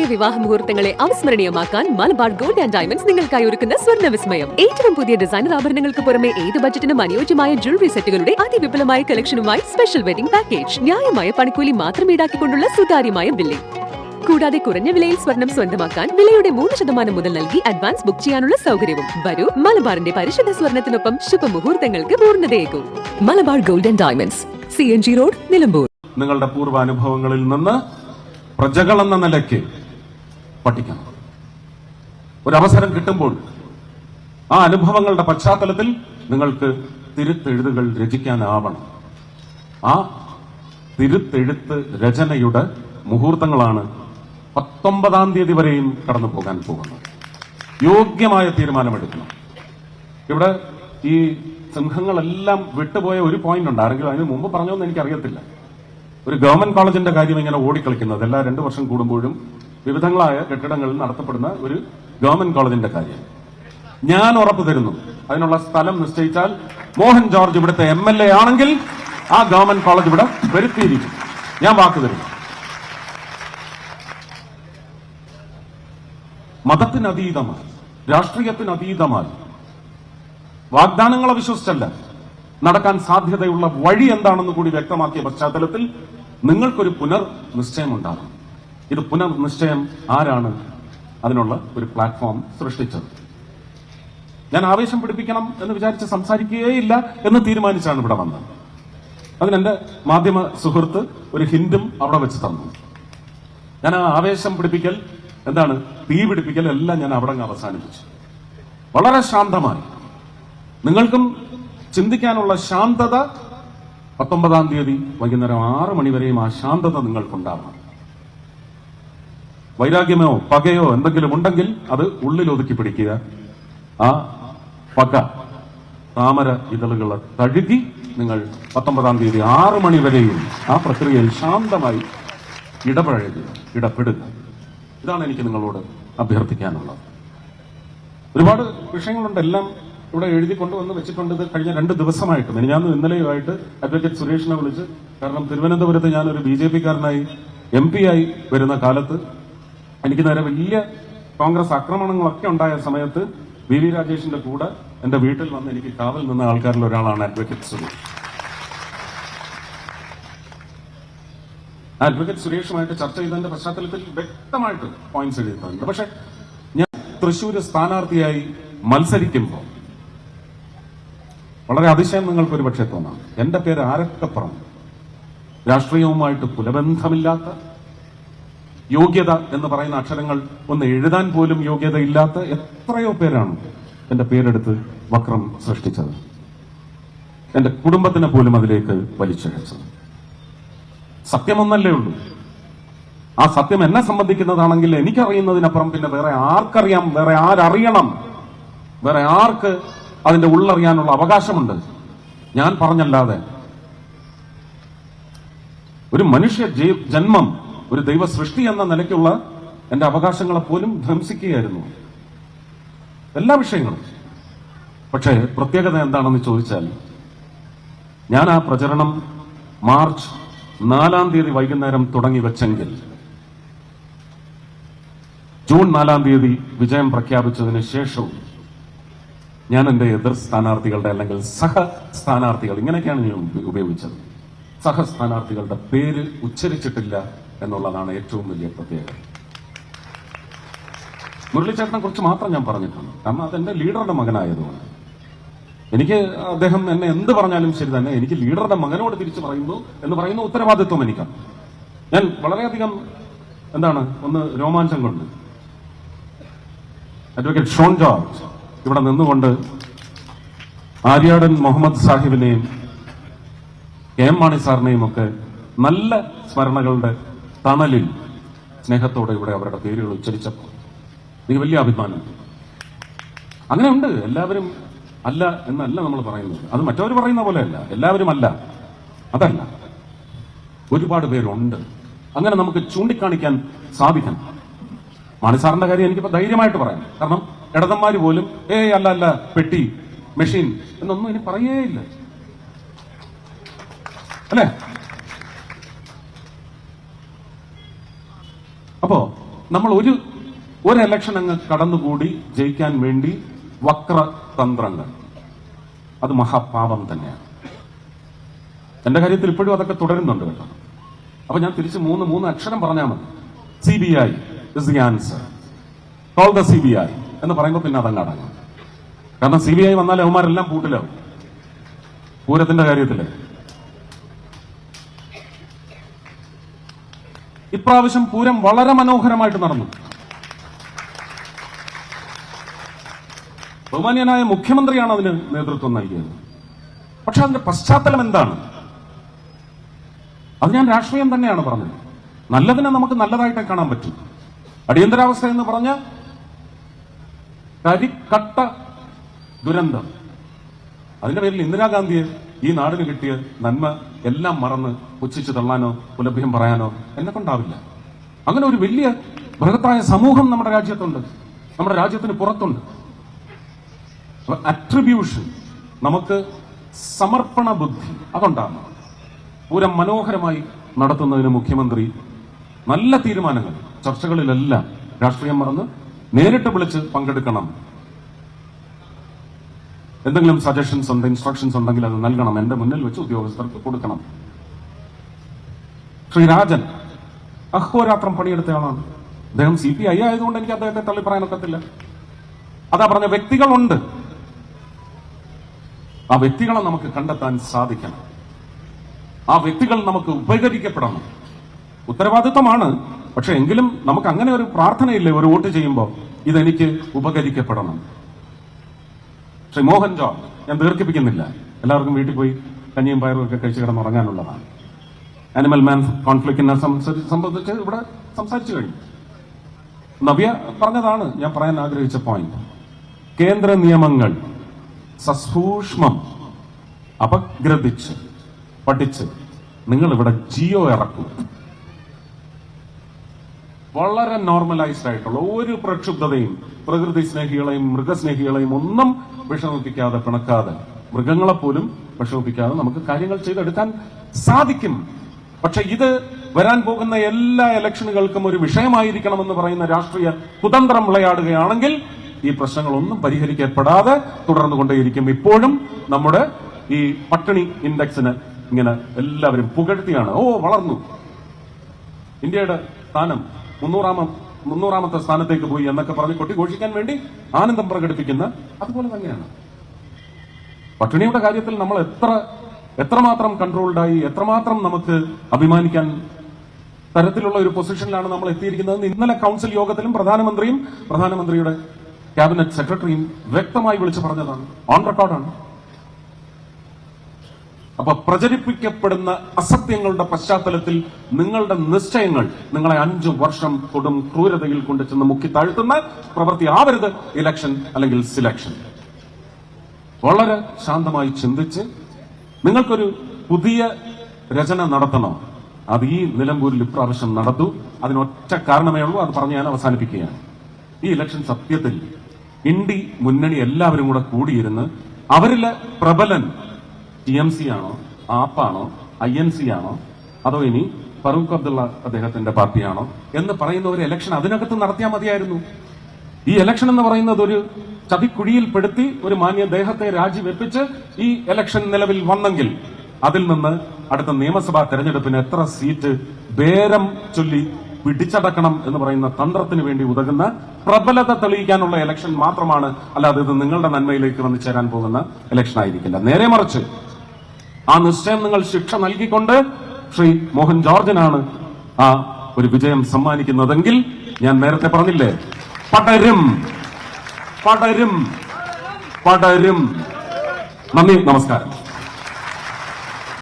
മനോഹരമായ വിവാഹ മുഹൂർത്തങ്ങളെ അവസ്മരണീയമാക്കാൻ മലബാർ ഗോൾഡ് ആൻഡ് ഡയമണ്ട്സ് നിങ്ങൾക്കായി ഒരുക്കുന്ന സ്വർണ വിസ്മയം ഏറ്റവും പുതിയ ഡിസൈനർ ആഭരണങ്ങൾക്ക് പുറമെ ഏത് ബജറ്റിനും അനുയോജ്യമായ ജ്വല്ലറി സെറ്റുകളുടെ അതിവിപുലമായ കളക്ഷനുമായി സ്പെഷ്യൽ വെഡിംഗ് പാക്കേജ് ന്യായമായ പണിക്കൂലി മാത്രം ഈടാക്കിക്കൊണ്ടുള്ള സുതാര്യമായ ബില്ലിംഗ്. കൂടാതെ കുറഞ്ഞ വിലയിൽ സ്വർണം സ്വന്തമാക്കാൻ വിലയുടെ മൂന്ന് ശതമാനം മുതൽ നൽകി അഡ്വാൻസ് ബുക്ക് ചെയ്യാനുള്ള സൗകര്യവും. വരൂ മലബാറിന്റെ പരിശുദ്ധ സ്വർണത്തിനൊപ്പം ശുഭമുഹൂർത്തങ്ങൾക്ക് പൂർണതയേക്കും Malabar gold and diamonds C N G road Nilambur. നിങ്ങളുടെ പൂർവാനുഭവങ്ങളിൽ നിന്ന് പ്രജകൾ എന്ന നിലയ്ക്ക് പഠിക്കണം. ഒരവസരം കിട്ടുമ്പോൾ ആ അനുഭവങ്ങളുടെ പശ്ചാത്തലത്തിൽ നിങ്ങൾക്ക് തിരുത്തെഴുതുകൾ രചിക്കാനാവണം. ആ തിരുത്തെഴുത്ത് രചനയുടെ മുഹൂർത്തങ്ങളാണ് പത്തൊമ്പതാം തീയതി വരെയും കടന്നു പോകാൻ പോകുന്നത്. യോഗ്യമായ തീരുമാനമെടുക്കണം. ഇവിടെ ഈ സിംഹങ്ങളെല്ലാം വിട്ടുപോയ ഒരു പോയിന്റ് ഉണ്ട്. ആരെങ്കിലും അതിന് മുമ്പ് പറഞ്ഞോന്ന് എനിക്കറിയത്തില്ല. ഒരു ഗവൺമെന്റ് കോളേജിന്റെ കാര്യം ഇങ്ങനെ ഓടിക്കളിക്കുന്നത്. എല്ലാ രണ്ടു വർഷം കൂടുമ്പോഴും വിവിധങ്ങളായ കെട്ടിടങ്ങളിൽ നടത്തപ്പെടുന്ന ഒരു ഗവൺമെന്റ് കോളേജിന്റെ കാര്യം. ഞാൻ ഉറപ്പു തരുന്നു. അതിനുള്ള സ്ഥലം നിശ്ചയിച്ചാൽ മോഹൻ ജോർജ് ഇവിടുത്തെ എം എൽ എ ആണെങ്കിൽ ആ ഗവൺമെന്റ് കോളേജ് ഇവിടെ വരുത്തിയിരിക്കും. ഞാൻ വാക്ക് തരുന്നു. മതത്തിനതീതമായി രാഷ്ട്രീയത്തിനതീതമായി വാഗ്ദാനങ്ങളെ വിശ്വസിച്ചല്ല. നടക്കാൻ സാധ്യതയുള്ള വഴി എന്താണെന്ന് കൂടി വ്യക്തമാക്കിയ പശ്ചാത്തലത്തിൽ നിങ്ങൾക്കൊരു പുനർ നിശ്ചയമുണ്ടാകും ഇത് പുനർനിശ്ചയം ആരാണ് അതിനുള്ള ഒരു പ്ലാറ്റ്ഫോം സൃഷ്ടിച്ചത്. ഞാൻ ആവേശം പിടിപ്പിക്കണം എന്ന് വിചാരിച്ച് സംസാരിക്കുകയില്ല എന്ന് തീരുമാനിച്ചാണ് ഇവിടെ വന്നത്. അതിനെന്റെ മാധ്യമ സുഹൃത്ത് ഒരു ഹിന്ദും അവിടെ വെച്ച് തന്നു. ഞാൻ ആ ആവേശം പിടിപ്പിക്കൽ എന്താണ് തീ പിടിപ്പിക്കൽ എല്ലാം ഞാൻ അവിടെ അവസാനിപ്പിച്ചു. വളരെ ശാന്തമായി. നിങ്ങൾക്കും ചിന്തിക്കാനുള്ള ശാന്തത പത്തൊമ്പതാം തീയതി വൈകുന്നേരം ആറ് മണിവരെയും ആ ശാന്തത നിങ്ങൾക്കുണ്ടാവണം. വൈരാഗ്യമോ പകയോ എന്തെങ്കിലും ഉണ്ടെങ്കിൽ അത് ഉള്ളിൽ ഒതുക്കി പിടിക്കുക. ആ പക താമര ഇതളുകൾ തഴുകി നിങ്ങൾ പത്തൊമ്പതാം തീയതി ആറു മണി വരെയും ആ പ്രക്രിയയിൽ ശാന്തമായി ഇടപഴകുക ഇടപെടുക. ഇതാണ് എനിക്ക് നിങ്ങളോട് അഭ്യർത്ഥിക്കാനുള്ളത്. ഒരുപാട് വിഷയങ്ങളുണ്ട്. എല്ലാം ഇവിടെ എഴുതി കൊണ്ടുവന്ന് വെച്ചിട്ടുണ്ട്. ഇത് കഴിഞ്ഞ രണ്ട് ദിവസമായിട്ടും. ദിവസമായിട്ട് ഞാൻ ഇന്നലെയുമായിട്ട് അഡ്വക്കേറ്റ് സുരേഷിനെ വിളിച്ച് കാരണം തിരുവനന്തപുരത്ത് ഞാനൊരു ബി ജെ പിക്കാരനായി എം പി ആയി വരുന്ന കാലത്ത് എനിക്ക് നേരെ വലിയ കോൺഗ്രസ് ആക്രമണങ്ങളൊക്കെ ഉണ്ടായ സമയത്ത് വി വി രാജേഷിന്റെ കൂടെ എന്റെ വീട്ടിൽ വന്ന് എനിക്ക് കാവൽ നിന്ന ആൾക്കാരിൽ ഒരാളാണ് അഡ്വക്കേറ്റ് സുരേഷ്. അഡ്വക്കേറ്റ് സുരേഷുമായിട്ട് ചർച്ച ചെയ്തതിന്റെ പശ്ചാത്തലത്തിൽ വ്യക്തമായിട്ട് പോയിന്റ്സ് എഴുതിയിട്ടുണ്ട്. പക്ഷെ ഞാൻ തൃശ്ശൂർ സ്ഥാനാർത്ഥിയായി മത്സരിക്കുമ്പോൾ വളരെ അതിശയം നിങ്ങൾക്ക് ഒരു പക്ഷേ തോന്നാം. എന്റെ പേര് ആരൊക്കെ പറഞ്ഞു? രാഷ്ട്രീയവുമായിട്ട് കുലബന്ധമില്ലാത്ത യോഗ്യത എന്ന് പറയുന്ന അക്ഷരങ്ങൾ ഒന്ന് എഴുതാൻ പോലും യോഗ്യത ഇല്ലാത്ത എത്രയോ പേരാണ് എന്റെ പേരെടുത്ത് വക്രം സൃഷ്ടിച്ചത്. എന്റെ കുടുംബത്തിനെ പോലും അതിലേക്ക് വലിച്ചഴച്ചത്. സത്യമൊന്നല്ലേ ഉള്ളൂ. ആ സത്യം എന്നെ സംബന്ധിക്കുന്നതാണെങ്കിൽ എനിക്കറിയുന്നതിനപ്പുറം പിന്നെ വേറെ ആർക്കറിയാം വേറെ ആരറിയണം വേറെ ആർക്ക് അതിന്റെ ഉള്ളറിയാനുള്ള അവകാശമുണ്ട്. ഞാൻ പറഞ്ഞല്ലാതെ. ഒരു മനുഷ്യ ജന്മം ഒരു ദൈവ സൃഷ്ടി എന്ന നിലയ്ക്കുള്ള എന്റെ അവകാശങ്ങളെ പോലും ധ്വംസിക്കുകയായിരുന്നു. എല്ലാ വിഷയങ്ങളും. പക്ഷേ പ്രത്യേകത എന്താണെന്ന് ചോദിച്ചാൽ ഞാൻ ആ പ്രചരണം മാർച്ച് നാലാം തീയതി വൈകുന്നേരം തുടങ്ങി വെച്ചെങ്കിൽ ജൂൺ നാലാം തീയതി വിജയം പ്രഖ്യാപിച്ചതിന് ശേഷവും ഞാൻ എന്റെ എതിർ സ്ഥാനാർത്ഥികളുടെ അല്ലെങ്കിൽ സഹ സ്ഥാനാർത്ഥികൾ ഇങ്ങനെയൊക്കെയാണ് ഞാൻ ഉപയോഗിച്ചത്. സഹ സ്ഥാനാർത്ഥികളുടെ പേര് ഉച്ചരിച്ചിട്ടില്ല. എന്നുള്ളതാണ് ഏറ്റവും വലിയ പ്രത്യേകത. മുരളിച്ചേട്ടനെ കുറിച്ച് മാത്രം ഞാൻ പറഞ്ഞിട്ടുണ്ട്. കാരണം അതെന്റെ ലീഡറുടെ മകനായതുകൊണ്ട്. എനിക്ക് അദ്ദേഹം എന്നെ എന്ത് പറഞ്ഞാലും ശരി തന്നെ എനിക്ക് ലീഡറുടെ മകനോട് തിരിച്ചു പറയുന്നു എന്ന് പറയുന്ന ഉത്തരവാദിത്വം എനിക്കാണ്. ഞാൻ വളരെയധികം എന്താണ് ഒന്ന് രോമാഞ്ചം കൊണ്ട് അഡ്വക്കേറ്റ് ഷോൺ ജോർജ് ഇവിടെ നിന്നുകൊണ്ട് ആര്യാടൻ മുഹമ്മദ് സാഹിബിനെയും കെ എം മാണി സാറിനെയും ഒക്കെ നല്ല സ്മരണകളുടെ തണലിൽ സ്നേഹത്തോടെ ഇവിടെ അവരുടെ പേരുകൾ ഉച്ചരിച്ചപ്പോൾ എനിക്ക് വലിയ അഭിമാനം അങ്ങനെ ഉണ്ട് എല്ലാവരും അല്ല എന്നല്ല നമ്മൾ പറയുന്നത്. അത് മറ്റവർ പറയുന്ന പോലെയല്ല. എല്ലാവരും അല്ല. അതല്ല. ഒരുപാട് പേരുണ്ട്. അങ്ങനെ നമുക്ക് ചൂണ്ടിക്കാണിക്കാൻ സാധിക്കണം. മാണിസാറിന്റെ കാര്യം എനിക്കിപ്പോ ധൈര്യമായിട്ട് പറയാം. കാരണം ഇടതന്മാര് പോലും ഏയ് അല്ല അല്ല പെട്ടി മെഷീൻ എന്നൊന്നും ഇനി പറയേയില്ല. അല്ലേ? അപ്പോ നമ്മൾ ഒരു ഒരു ഇലക്ഷൻ അങ്ങ് കടന്നുകൂടി ജയിക്കാൻ വേണ്ടി വക്രതന്ത്രങ്ങൾ. അത് മഹാപാപം തന്നെയാണ്. എന്റെ കാര്യത്തിൽ ഇപ്പോഴും അതൊക്കെ തുടരുന്നുണ്ട് കേട്ടോ. അപ്പൊ ഞാൻ തിരിച്ച് മൂന്ന് മൂന്ന് അക്ഷരം പറഞ്ഞാൽ മതി. C B I is the answer call the C B I എന്ന് പറയുമ്പോൾ പിന്നെ അതങ്ങ് അടങ്ങും. കാരണം സി ബി ഐ വന്നാൽ അവന്മാരെല്ലാം പൂട്ടിലാവും. പൂരത്തിന്റെ കാര്യത്തിൽ. ഇപ്രാവശ്യം പൂരം വളരെ മനോഹരമായിട്ട് നടന്നു. ബഹുമാന്യനായ മുഖ്യമന്ത്രിയാണ് അതിന് നേതൃത്വം നൽകിയത്. പക്ഷെ അതിന്റെ പശ്ചാത്തലം എന്താണ്? അത് ഞാൻ രാഷ്ട്രീയം തന്നെയാണ് പറഞ്ഞത്. നല്ലതിനെ നമുക്ക് നല്ലതായിട്ടേ കാണാൻ പറ്റും. അടിയന്തരാവസ്ഥ എന്ന് പറഞ്ഞ കരിക്കട്ട ദുരന്തം. അതിന്റെ പേരിൽ ഇന്ദിരാഗാന്ധിയെ ഈ നാടിന് കിട്ടിയ നന്മ എല്ലാം മറന്ന് പുച്ഛിച്ചു തള്ളാനോ പുലഭ്യം പറയാനോ എന്നെ കൊണ്ടാവില്ല. അങ്ങനെ ഒരു വലിയ ബൃഹത്തായ സമൂഹം നമ്മുടെ രാജ്യത്തുണ്ട്. നമ്മുടെ രാജ്യത്തിന് പുറത്തുണ്ട്. അട്രിബ്യൂഷൻ നമുക്ക് സമർപ്പണ ബുദ്ധി അതുണ്ടാകണം പൂരം മനോഹരമായി നടത്തുന്നതിന് മുഖ്യമന്ത്രി നല്ല തീരുമാനങ്ങൾ. ചർച്ചകളിലെല്ലാം രാഷ്ട്രീയം മറന്ന് നേരിട്ട് വിളിച്ച് പങ്കെടുക്കണം. എന്തെങ്കിലും സജഷൻസ് ഉണ്ട് ഇൻസ്ട്രക്ഷൻസ് ഉണ്ടെങ്കിൽ അത് നൽകണം. എന്റെ മുന്നിൽ വെച്ച് ഉദ്യോഗസ്ഥർക്ക് കൊടുക്കണം. ശ്രീ രാജൻ അഹോരാത്രം പണിയെടുത്തയാളാണ് അദ്ദേഹം സി പി ഐ ആയതുകൊണ്ട് എനിക്ക് അദ്ദേഹത്തെ തള്ളി ഒക്കത്തില്ല. അതാ പറഞ്ഞ വ്യക്തികളുണ്ട്. ആ വ്യക്തികളെ നമുക്ക് കണ്ടെത്താൻ സാധിക്കണം. ആ വ്യക്തികൾ നമുക്ക് ഉപകരിക്കപ്പെടണം. ഉത്തരവാദിത്തമാണ് പക്ഷെ എങ്കിലും നമുക്ക് അങ്ങനെ ഒരു പ്രാർത്ഥനയില്ലേ ഒരു വോട്ട് ചെയ്യുമ്പോൾ ഇതെനിക്ക് ഉപകരിക്കപ്പെടണം. ശ്രീ മോഹൻ ജോൺ ഞാൻ ദീർഘിപ്പിക്കുന്നില്ല. എല്ലാവർക്കും വീട്ടിൽ പോയി കഞ്ഞിയും പയറും ഒക്കെ കഴിച്ച് കിടന്ന് ഉറങ്ങാനുള്ളതാണ്. ആനിമൽ മാൻ കോൺഫ്ലിക്റ്റിനെ സംബന്ധിച്ച് ഇവിടെ സംസാരിച്ചു കഴിഞ്ഞു. നവ്യ പറഞ്ഞതാണ് ഞാൻ പറയാൻ ആഗ്രഹിച്ച പോയിന്റ് കേന്ദ്ര നിയമങ്ങൾ സസൂക്ഷ്മം അപഗ്രഥിച്ച് പഠിച്ച് നിങ്ങൾ ഇവിടെ ജിയോ ഇറക്കും. വളരെ നോർമലൈസ്ഡ് ആയിട്ടുള്ള ഒരു പ്രക്ഷുബ്ധതയും പ്രകൃതി സ്നേഹികളെയും മൃഗസ്നേഹികളെയും ഒന്നും വിഷമിപ്പിക്കാതെ പിണക്കാതെ മൃഗങ്ങളെ പോലും വിഷമിപ്പിക്കാതെ നമുക്ക് കാര്യങ്ങൾ ചെയ്തെടുക്കാൻ സാധിക്കും. പക്ഷെ ഇത് വരാൻ പോകുന്ന എല്ലാ ഇലക്ഷനുകൾക്കും ഒരു വിഷയമായിരിക്കണമെന്ന് പറയുന്ന രാഷ്ട്രീയ കുതന്ത്രം വിളയാടുകയാണെങ്കിൽ ഈ പ്രശ്നങ്ങളൊന്നും പരിഹരിക്കപ്പെടാതെ തുടർന്നു കൊണ്ടേയിരിക്കും ഇപ്പോഴും നമ്മുടെ ഈ പട്ടിണി ഇൻഡെക്സിന് ഇങ്ങനെ എല്ലാവരും പുകഴ്ത്തിയാണ്. ഓ വളർന്നു. ഇന്ത്യയുടെ സ്ഥാനം മുന്നൂറാമ മുന്നൂറാമത്തെ സ്ഥാനത്തേക്ക് പോയി എന്നൊക്കെ പറഞ്ഞ് കൊട്ടിഘോഷിക്കാൻ വേണ്ടി ആനന്ദം പ്രകടിപ്പിക്കുന്ന അതുപോലെ തന്നെയാണ്. പട്ടിണിയുടെ കാര്യത്തിൽ നമ്മൾ എത്ര എത്രമാത്രം കൺട്രോൾഡായി എത്രമാത്രം നമുക്ക് അഭിമാനിക്കാൻ തരത്തിലുള്ള ഒരു പൊസിഷനിലാണ് നമ്മൾ എത്തിയിരിക്കുന്നത് ഇന്നലെ കൗൺസിൽ യോഗത്തിലും പ്രധാനമന്ത്രിയും പ്രധാനമന്ത്രിയുടെ ക്യാബിനറ്റ് സെക്രട്ടറിയും വ്യക്തമായി വിളിച്ചു പറഞ്ഞതാണ്. ഓൺ റെക്കോർഡാണ് അപ്പൊ പ്രചരിപ്പിക്കപ്പെടുന്ന അസത്യങ്ങളുടെ പശ്ചാത്തലത്തിൽ നിങ്ങളുടെ നിശ്ചയങ്ങൾ നിങ്ങളെ അഞ്ചു വർഷം കൊടും ക്രൂരതയിൽ കൊണ്ട് ചെന്ന് മുക്കി താഴ്ത്തുന്ന പ്രവൃത്തി ആവരുത്. ഇലക്ഷൻ അല്ലെങ്കിൽ സിലക്ഷൻ വളരെ ശാന്തമായി ചിന്തിച്ച് നിങ്ങൾക്കൊരു പുതിയ രചന നടത്തണോ. അത് ഈ നിലമ്പൂരിൽ ഇപ്രാവശ്യം നടത്തൂ അതിനൊറ്റ കാരണമേ ഉള്ളൂ. അത് പറഞ്ഞ് ഞാൻ അവസാനിപ്പിക്കുകയാണ്. ഈ ഇലക്ഷൻ സത്യത്തിൽ ഇന്ത്യ മുന്നണി എല്ലാവരും കൂടെ കൂടിയിരുന്ന് അവരിലെ പ്രബലൻ ടി എം സി ആണോ? ആപ്പാണോ? ഐ എൻ സി ആണോ? അതോ ഇനി ഫറൂഖ് അബ്ദുള്ള അദ്ദേഹത്തിന്റെ പാർട്ടിയാണോ? എന്ന് പറയുന്ന ഒരു ഇലക്ഷൻ അതിനകത്ത് നടത്തിയാൽ മതിയായിരുന്നു. ഈ ഇലക്ഷൻ എന്ന് പറയുന്നത് ഒരു ചതിക്കുഴിയിൽപ്പെടുത്തി ഒരു മാന്യ ദേഹത്തെ രാജിവെപ്പിച്ച് ഈ ഇലക്ഷൻ നിലവിൽ വന്നെങ്കിൽ അതിൽ നിന്ന് അടുത്ത നിയമസഭാ തെരഞ്ഞെടുപ്പിന് എത്ര സീറ്റ് ബേരം ചൊല്ലി പിടിച്ചടക്കണം എന്ന് പറയുന്ന തന്ത്രത്തിന് വേണ്ടി ഉതകുന്ന പ്രബലത തെളിയിക്കാനുള്ള ഇലക്ഷൻ മാത്രമാണ്. അല്ലാതെ ഇത് നിങ്ങളുടെ നന്മയിലേക്ക് വന്നു ചേരാൻ പോകുന്ന ഇലക്ഷൻ ആയിരിക്കില്ല. നേരെ മറിച്ച് ആ നിശ്ചയം നിങ്ങൾ ശിക്ഷ നൽകിക്കൊണ്ട് ശ്രീ മോഹൻ ജോർജിനാണ് ആ ഒരു വിജയം സമ്മാനിക്കുന്നതെങ്കിൽ ഞാൻ നേരത്തെ പറഞ്ഞില്ലേ? പടരും. പടരും. പടരും. നന്ദി നമസ്കാരം.